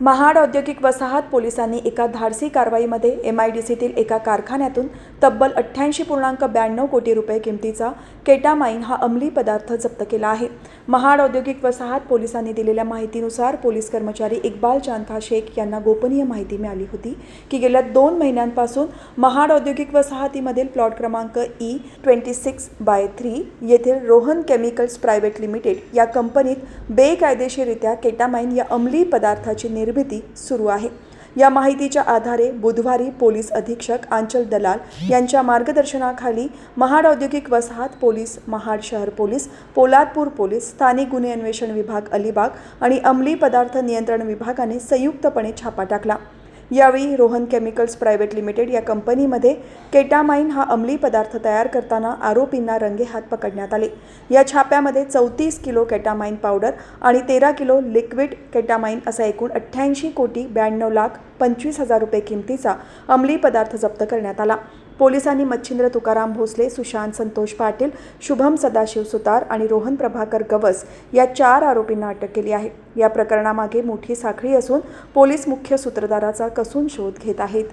महाड औद्योगिक वसाहत पोलिसांनी एका धाडसी कारवाईमध्ये एम आय डी सीतील एका कारखान्यातून तब्बल अठ्ठ्याऐंशी पूर्णांक ब्याण्णव कोटी रुपये किमतीचा केटामाइन हा अंमली पदार्थ जप्त केला आहे. महाड औद्योगिक वसाहत पोलिसांनी दिलेल्या माहितीनुसार पोलीस कर्मचारी इक्बाल चांदखा शेख यांना गोपनीय माहिती मिळाली होती की गेल्या दोन महिन्यांपासून महाड औद्योगिक वसाहतीमधील प्लॉट क्रमांक E twenty six by three येथील रोहन केमिकल्स प्रायव्हेट लिमिटेड या कंपनीत बेकायदेशीररित्या केटामाइन या अंमली पदार्थाची निर्मिती सुरू आहे. या माहितीच्या आधारे बुधवारी पोलीस अधीक्षक आंचल दलाल यांच्या मार्गदर्शनाखाली महाड औद्योगिक वसाहत पोलीस महाड शहर पोलीस पोलादपूर पोलीस स्थानिक गुन्हे अन्वेषण विभाग अलिबाग आणि अंमली पदार्थ नियंत्रण विभागाने संयुक्तपणे छापा टाकला. यावेळी रोहन केमिकल्स प्रायव्हेट लिमिटेड या कंपनीमध्ये केटामाइन हा अंमली पदार्थ तयार करताना आरोपींना रंगेहात पकडण्यात आले. या छाप्यामध्ये चौतीस किलो केटामाइन पावडर आणि तेरा किलो लिक्विड केटामाइन असा एकूण अठ्ठ्याऐंशी कोटी ब्याण्णव लाख पंचवीस हजार रुपये किमतीचा अंमली पदार्थ जप्त करण्यात आला. पोलिसांनी मच्छिंद्र तुकाराम भोसले सुशांत संतोष पाटील शुभम सदाशिव सुतार आणि रोहन प्रभाकर गवस या चार आरोपींना अटक केली आहे. या प्रकरणामागे मोठी साखळी असून पोलीस मुख्य सूत्रधाराचा कसून शोध घेत आहेत.